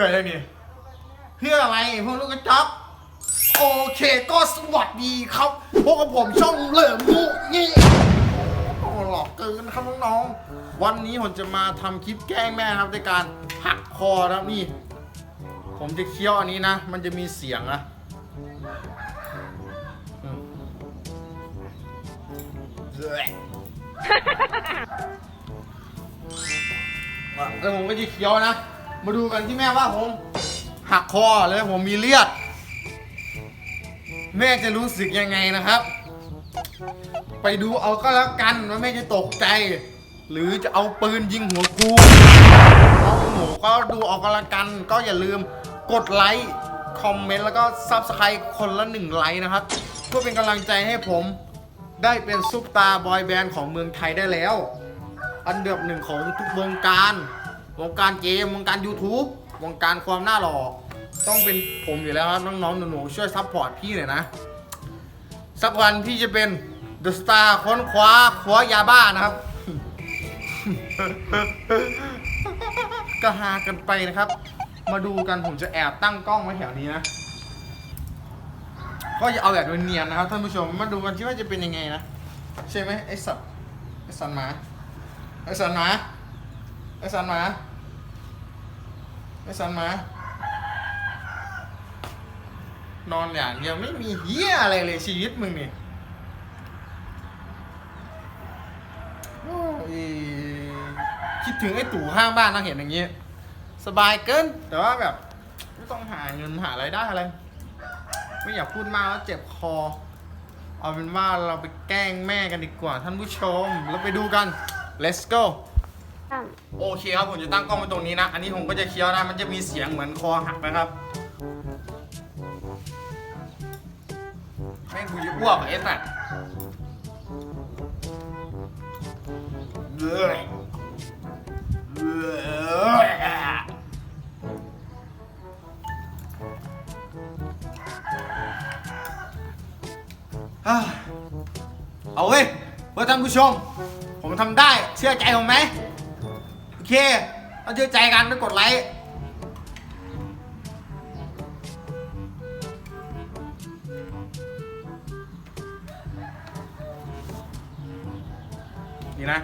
พื่ออะไรนี่เพื่ออะไรพวกลูกกระจอกโอเคก็สวัสดีครับ พวกกับผมช่องเหลิมมุนี่โอ้หลอกเกินครับน้องๆวันนี้ผมจะมาทำคลิปแกล้งแม่ครับในการหักคอนะครับนี่ ผมจะเคี้ยวอันนี้นะ มันจะมีเสียงนะอืมเอ้ยอะแล้วผมก็จะเคี้ยวนะ มาดูกันที่แม่ว่าผมหักคอแล้วผมมีเลือด แม่จะรู้สึกยังไงนะครับ ไปดูเอาก็แล้วกันว่าแม่จะตกใจ หรือจะเอาปืนยิงหัวกูเอาหมูก็ดูเอาก็แล้วกัน ก็อย่าลืมกดไลค์คอมเมนต์แล้วก็ซับสไครต์คนละหนึ่งไลค์นะครับเพื่อเป็นกำลังใจให้ผมได้เป็นซุปตาร์บอยแบนด์ของเมืองไทยได้แล้ว อันดับหนึ่งของทุกวงการ วงการเกมวงการ YouTube วงการความน่าหล่อต้องเป็นผมอยู่แล้วครับน้องๆหนูๆช่วยซัพพอร์ตพี่หน่อยนะ สักวันพี่จะเป็นเดอะสตาร์ค้นคว้าคว้ายาบ้านะครับ ก็หากันไปนะครับ มาดูกันผมจะแอบตั้งกล้องไว้แถวนี้นะก็จะเอาแบบเนียนๆนะครับท่านผู้ชมมาดูกันที่ว่าจะเป็นยังไงนะใช่ไหมไอสัตว์ไอสันหมาไอสันหมาไอสันหมา ไอสันมา นอนอย่างเดียวไม่มีเหี้ยอะไรเลยชีวิตมึงนี่คิดถึงไอ้ตู่ข้างบ้านนะเห็นอย่างงี้ สบายเกิน แต่ว่าแบบ ไม่ต้องหาเงินหาไรายได้อะไร ไม่อยากพูดมากแล้วเจ็บคอ เอาเป็นว่าเราไปแกล้งแม่กันดีกว่าท่านผู้ชม แล้วไปดูกัน let's go โอเคครับผมจะตั้งกล้องไว้ตรงนี้นะ อันนี้ผมก็จะเคี้ยวนะ มันจะมีเสียงเหมือนคอหักนะครับแม่งกูจะอ้วกไอ้สัตว์เอ้ยเอ้ยอะเอาเว้ยเพื่อท่านผู้ชม ผมทำได้ เชื่อใจผมไหม เคต้องเชื่อใจกันไปกดไลค์นี่นะ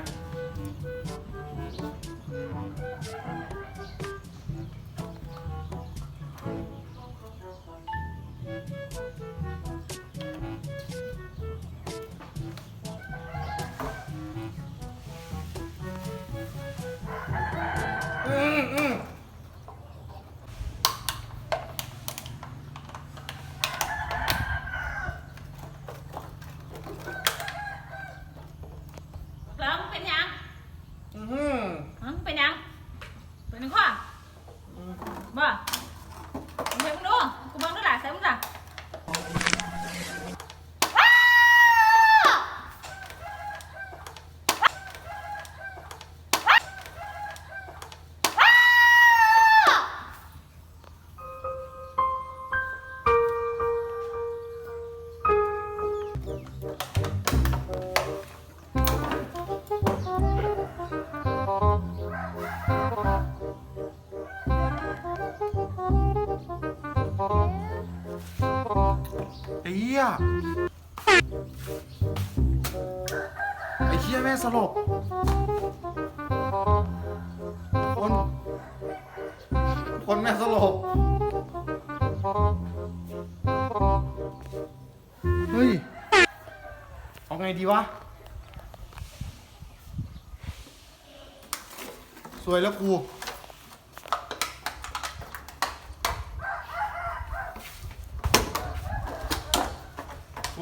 ไอ้เหี้ยไอ้เหี้ยแม่สลบคน คนแม่สลบเฮ้ย เอาไงดีวะ สวยแล้วกู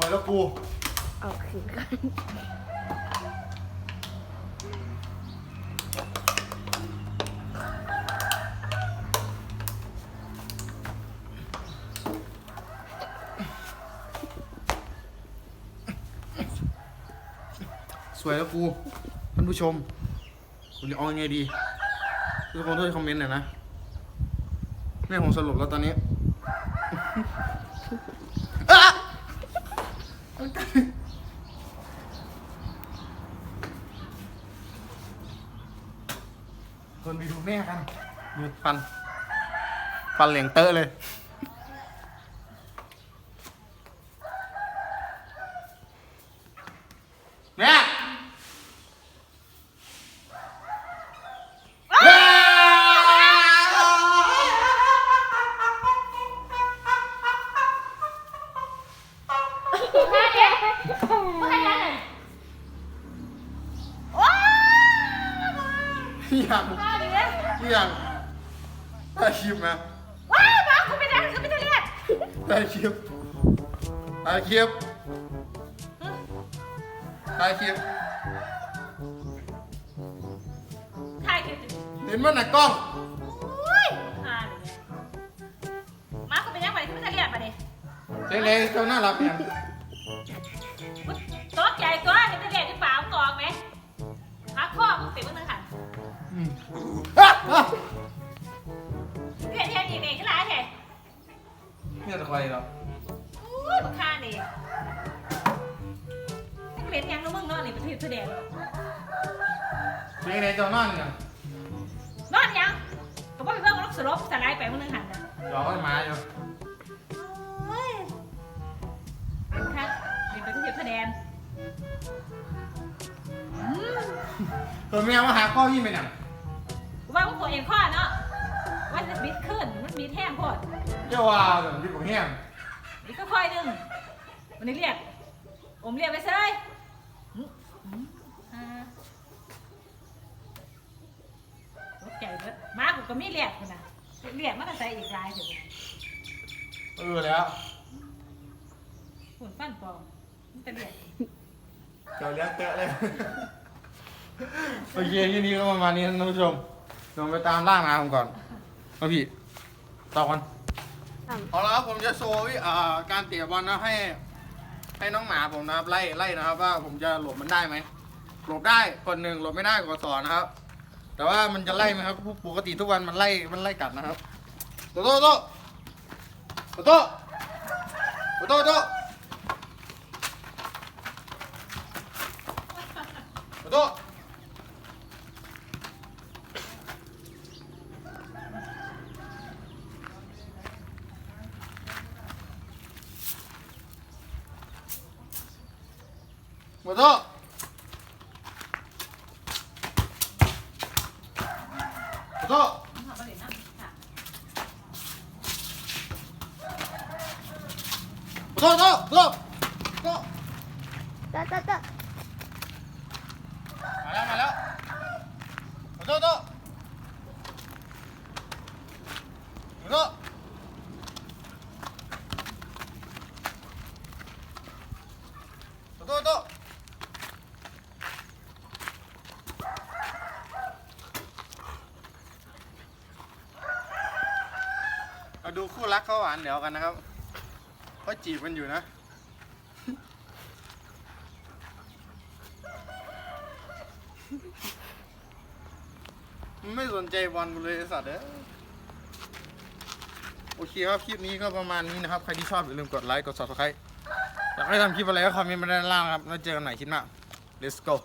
วยแล้วกูเอาคืนกันสวยแล้วกูท่านผู้ชมคุณจะเอายังไงดีทุกคนช่วยคอมเมนต์หน่อยนะแม่ผมสรุปแล้วตอนนี้ อะ คนไปดูแม่กันดูฟัน ฟันเหลียงเตอะเลย ยังมาดิเว้ยยังได้คลิปนะว้าวมาคุณไปได้คุณไปทะเลได้คลิปได้คลิปได้คลิปถ่ายคลิปเห็นมันหนักกล้องอุ้ยหาดิมาคุณไปยังไงคุณไปทะเลมาดิ เจ๊เลยเจ้าน่ารักเนี่ย อะอะเรียนเรียนอีกเองก็ร้ายแท้เนี่ยจะใครเหรออุ้ยบักฆ่าดิมึงเล่นยังแล้วมึงนอนนี่เป็นทีทะเลเจ๊เลยเจ้าน่าเนี่ยนอนยังก็บอกไปเบิ่งลูกสลบสลายไปมึงนึงหันนะหยอกให้หมาอยู่เฮ้ยเป็นคักเป็นไปทุกทีทะเลอืมตัวแมวมาหาข้อยี่เป็นยัง ว่ามึงปวดเอ็นข้อเนาะว่าจะบิดขึ้นมันบิดแห้งโพดเจ้าว่าเดี๋ยวพี่ผมแห้งนี่ก็ค่อยดึงวันนี้เรียกอมเรียกไปเซยอืมอืมอ่าตกใจเบิดมากูก็ไม่เรียกคนน่ะเรียกมาตั้งแต่อีกรายเถอะเออแล้วหุ่นฟันปลอมมันจะเรียกเจ้าเลี้ยงเตอะเลย โอเคที่นี้ก็ประมาณนี้นะท่านผู้ชม ลงไปตามล่างนาผมก่อนมาพี่ต่อกันเอาละครับผมจะโชว์วิการเตะบอลนะให้ ให้น้องหมาผมนะครับไล่ไล่นะครับว่าผมจะหลบมันได้ไหมหลบได้คนหนึ่งหลบไม่ได้กดสอนนะครับ แต่ว่ามันจะไล่ไหมครับปกติทุกวันมันไล่มันไล่กัดนะครับโตโตโตโตโตโต 我操。我的。走走走走走走走走。 ดูคู่รักเขาหวานเดี๋ยวกันนะครับเขาจีบกันอยู่นะ ไม่สนใจบอลกูเลยไอ้สัตว์เอ้ยโอเคครับ คลิปนี้ก็ประมาณนี้นะครับ ใครที่ชอบอย่าลืมกดไลค์ กด subscribe อยากให้ทำคลิปอะไรก็คอมเมนต์มาด้านล่างครับ แล้วเจอกันใหม่คลิปหน้า let's go